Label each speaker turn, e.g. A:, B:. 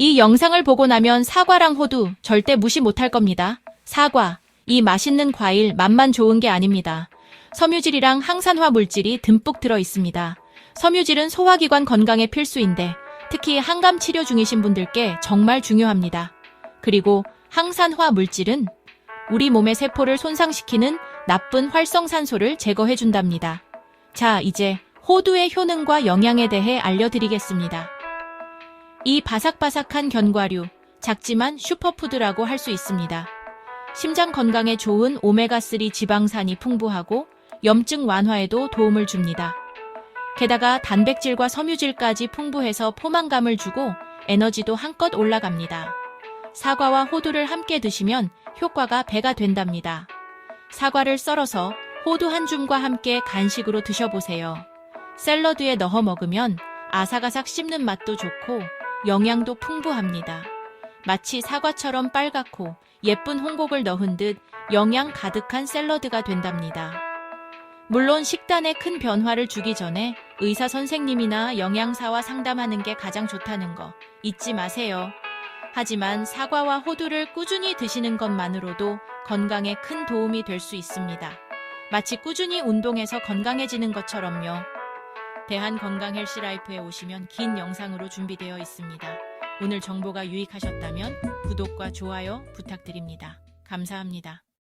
A: 이 영상을 보고 나면 사과랑 호두 절대 무시 못할 겁니다. 사과, 이 맛있는 과일 맛만 좋은 게 아닙니다. 섬유질이랑 항산화 물질이 듬뿍 들어 있습니다. 섬유질은 소화기관 건강에 필수인데 특히 항암 치료 중이신 분들께 정말 중요합니다. 그리고 항산화 물질은 우리 몸의 세포를 손상시키는 나쁜 활성산소를 제거해 준답니다. 자, 이제 호두의 효능과 영양에 대해 알려드리겠습니다. 이 바삭바삭한 견과류, 작지만 슈퍼푸드라고 할 수 있습니다. 심장 건강에 좋은 오메가3 지방산이 풍부하고 염증 완화에도 도움을 줍니다. 게다가 단백질과 섬유질까지 풍부해서 포만감을 주고 에너지도 한껏 올라갑니다. 사과와 호두를 함께 드시면 효과가 배가 된답니다. 사과를 썰어서 호두 한 줌과 함께 간식으로 드셔보세요. 샐러드에 넣어 먹으면 아삭아삭 씹는 맛도 좋고 영양도 풍부합니다. 마치 사과처럼 빨갛고 예쁜 홍곡을 넣은 듯 영양 가득한 샐러드가 된답니다. 물론 식단에 큰 변화를 주기 전에 의사 선생님이나 영양사와 상담하는 게 가장 좋다는 거 잊지 마세요. 하지만 사과와 호두를 꾸준히 드시는 것만으로도 건강에 큰 도움이 될 수 있습니다. 마치 꾸준히 운동해서 건강해지는 것처럼요. 대한건강 헬스라이프에 오시면 긴 영상으로 준비되어 있습니다. 오늘 정보가 유익하셨다면 구독과 좋아요 부탁드립니다. 감사합니다.